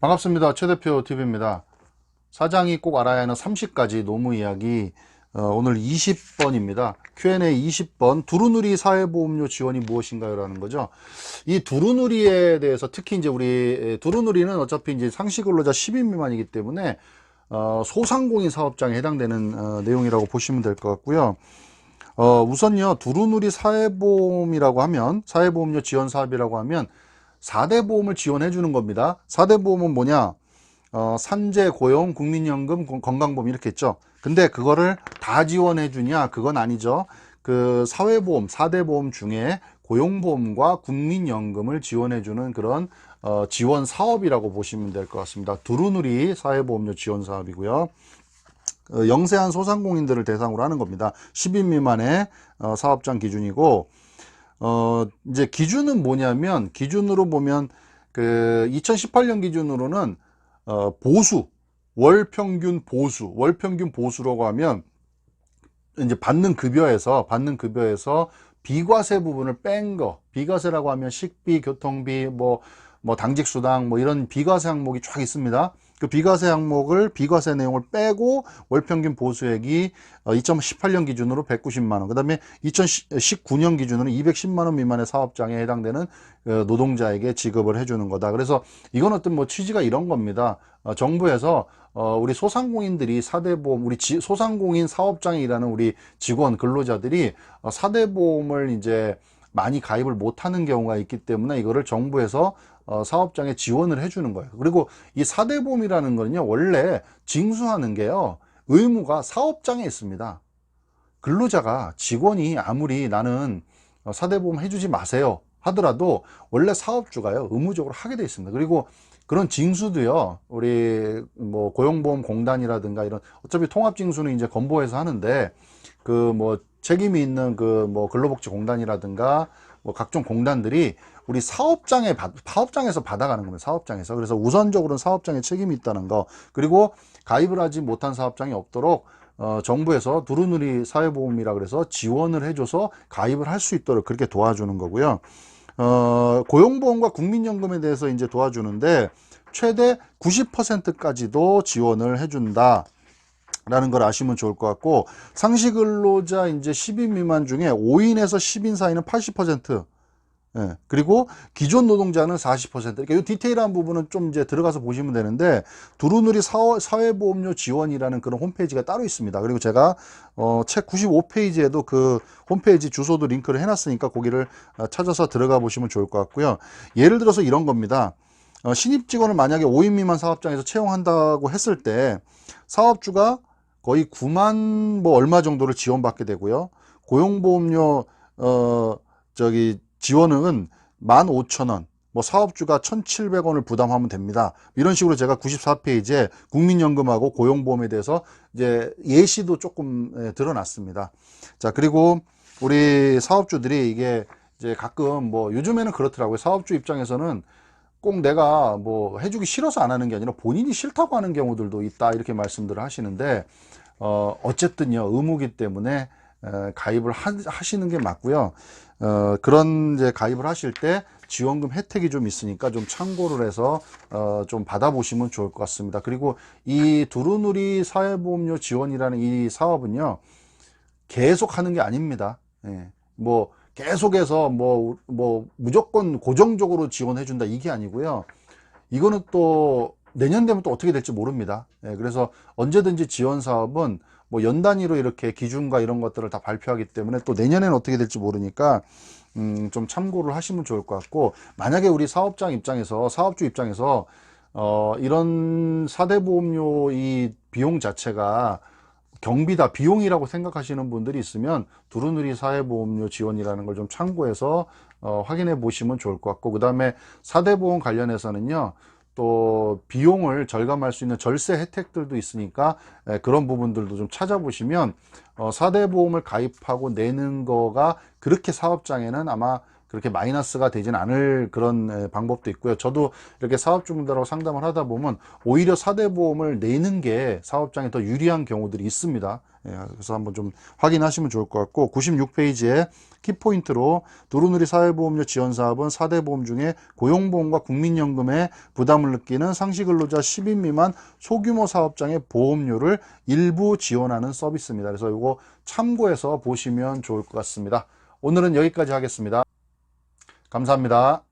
반갑습니다. 최 대표 TV입니다. 사장이 꼭 알아야 하는 30가지 노무 이야기 어, 오늘 20번입니다. Q&A 20번 두루누리 사회보험료 지원이 무엇인가요? 라는 거죠. 이 두루누리에 대해서 특히 이제 우리 두루누리는 어차피 이제 상시근로자 10인 미만이기 때문에 어, 소상공인 사업장에 해당되는 어, 내용이라고 보시면 될 것 같고요. 어, 우선요, 두루누리 사회보험이라고 하면, 사회보험료 지원 사업이라고 하면, 4대 보험을 지원해 주는 겁니다. 4대 보험은 뭐냐? 어, 산재, 고용, 국민연금, 건- 건강보험 이렇게 있죠. 근데 그거를 다 지원해 주냐? 그건 아니죠. 그 사회보험, 4대 보험 중에 고용보험과 국민연금을 지원해 주는 그런 어, 지원 사업이라고 보시면 될 것 같습니다. 두루누리 사회보험료 지원 사업이고요. 어, 영세한 소상공인들을 대상으로 하는 겁니다. 10인 미만의 어, 사업장 기준이고 어, 이제 기준은 뭐냐면 기준으로 보면 그 2018년 기준으로는 어, 보수 월 평균 보수 월 평균 보수라고 하면 이제 받는 급여에서 받는 급여에서 비과세 부분을 뺀 거. 비과세라고 하면 식비, 교통비, 뭐, 뭐 당직 수당 뭐 이런 비과세 항목이 쫙 있습니다. 그 비과세 항목을 비과세 내용을 빼고 월 평균 보수액이 2018년 기준으로 190만 원. 그 다음에 2019년 기준으로 210만 원 미만의 사업장에 해당되는 어, 노동자에게 지급을 해 주는 거다. 그래서 이건 어떤 뭐 취지가 이런 겁니다. 어, 정부에서 어, 우리 소상공인들이 사대보험, 우리 지- 소상공인 사업장에 일하는 우리 직원, 근로자들이 어, 사대보험을 이제 많이 가입을 못하는 경우가 있기 때문에 이거를 정부에서 어, 사업장에 지원을 해주는 거예요. 그리고 이 사대보험이라는 거는요, 원래 징수하는 게요, 의무가 사업장에 있습니다. 근로자가 직원이 아무리 나는 어, 사대보험 해주지 마세요 하더라도 원래 사업주가요 의무적으로 하게 돼 있습니다. 그리고 그런 징수도요 우리 뭐 고용보험공단이라든가 이런 어차피 통합징수는 이제 건보에서 하는데 그 뭐 책임이 있는 그 뭐 근로복지공단이라든가 뭐 각종 공단들이 우리 사업장에 받- 사업장에서 받아가는 겁니다. 사업장에서 그래서 우선적으로는 사업장에 책임이 있다는 거 그리고 가입을 하지 못한 사업장이 없도록 어, 정부에서 두루누리 사회보험이라 그래서 지원을 해줘서 가입을 할 수 있도록 그렇게 도와주는 거고요. 어, 고용보험과 국민연금에 대해서 이제 도와주는데 최대 90%까지도 지원을 해준다. 라는 걸 아시면 좋을 것 같고 상시 근로자 이제 10인 미만 중에 5인에서 10인 사이는 80%. 예. 그리고 기존 노동자는 40%. 그러니까 이 디테일한 부분은 좀 이제 들어가서 보시면 되는데 두루누리 사회, 사회보험료 지원이라는 그런 홈페이지가 따로 있습니다. 그리고 제가 어, 책 95페이지에도 그 홈페이지 주소도 링크를 해놨으니까 거기를 어, 찾아서 들어가 보시면 좋을 것 같고요. 예를 들어서 이런 겁니다. 어, 신입 직원을 만약에 5인 미만 사업장에서 채용한다고 했을 때 사업주가 거의 9만 뭐 얼마 정도를 지원받게 되고요. 고용보험료 어 저기 지원은 15,000원, 뭐 사업주가 1,700원을 부담하면 됩니다. 이런 식으로 제가 94페이지에 국민연금하고 고용보험에 대해서 이제 예시도 조금 예, 드러났습니다. 자, 그리고 우리 사업주들이 이게 이제 가끔 뭐 요즘에는 그렇더라고요. 사업주 입장에서는 꼭 내가 뭐 해주기 싫어서 안 하는 게 아니라 본인이 싫다고 하는 경우들도 있다 이렇게 말씀들을 하시는데 어 어쨌든요 의무기 때문에 에, 가입을 하, 하시는 게 맞고요 어 그런 이제 가입을 하실 때 지원금 혜택이 좀 있으니까 좀 참고를 해서 어 좀 받아보시면 좋을 것 같습니다 그리고 이 두루누리 사회보험료 지원이라는 이 사업은요 계속 하는 게 아닙니다. 예. 뭐 계속해서 뭐, 뭐 무조건 고정적으로 지원해 준다 이게 아니고요. 이거는 또 내년 되면 또 어떻게 될지 모릅니다. 예, 그래서 언제든지 지원 사업은 뭐 연 단위로 이렇게 기준과 이런 것들을 다 발표하기 때문에 또 내년에는 어떻게 될지 모르니까 음, 좀 참고를 하시면 좋을 것 같고 만약에 우리 사업장 입장에서 사업주 입장에서 어, 이런 사대 보험료 이 비용 자체가 경비다 비용이라고 생각하시는 분들이 있으면 두루누리 사회보험료 지원이라는 걸 좀 참고해서 어, 확인해 보시면 좋을 것 같고 그 다음에 사대보험 관련해서는요 또 비용을 절감할 수 있는 절세 혜택들도 있으니까 에, 그런 부분들도 좀 찾아보시면 어, 사대 보험을 가입하고 내는 거가 그렇게 사업장에는 아마 그렇게 마이너스가 되진 않을 그런 에, 방법도 있고요. 저도 이렇게 사업주분들하고 상담을 하다 보면 오히려 사대보험을 내는 게 사업장에 더 유리한 경우들이 있습니다. 예, 그래서 한번 좀 확인하시면 좋을 것 같고 96페이지에 키포인트로 두루누리 사회보험료 지원 사업은 4대 보험 중에 고용보험과 국민연금에 부담을 느끼는 상시근로자 10인 미만 소규모 사업장의 보험료를 일부 지원하는 서비스입니다. 그래서 이거 참고해서 보시면 좋을 것 같습니다. 오늘은 여기까지 하겠습니다. 감사합니다.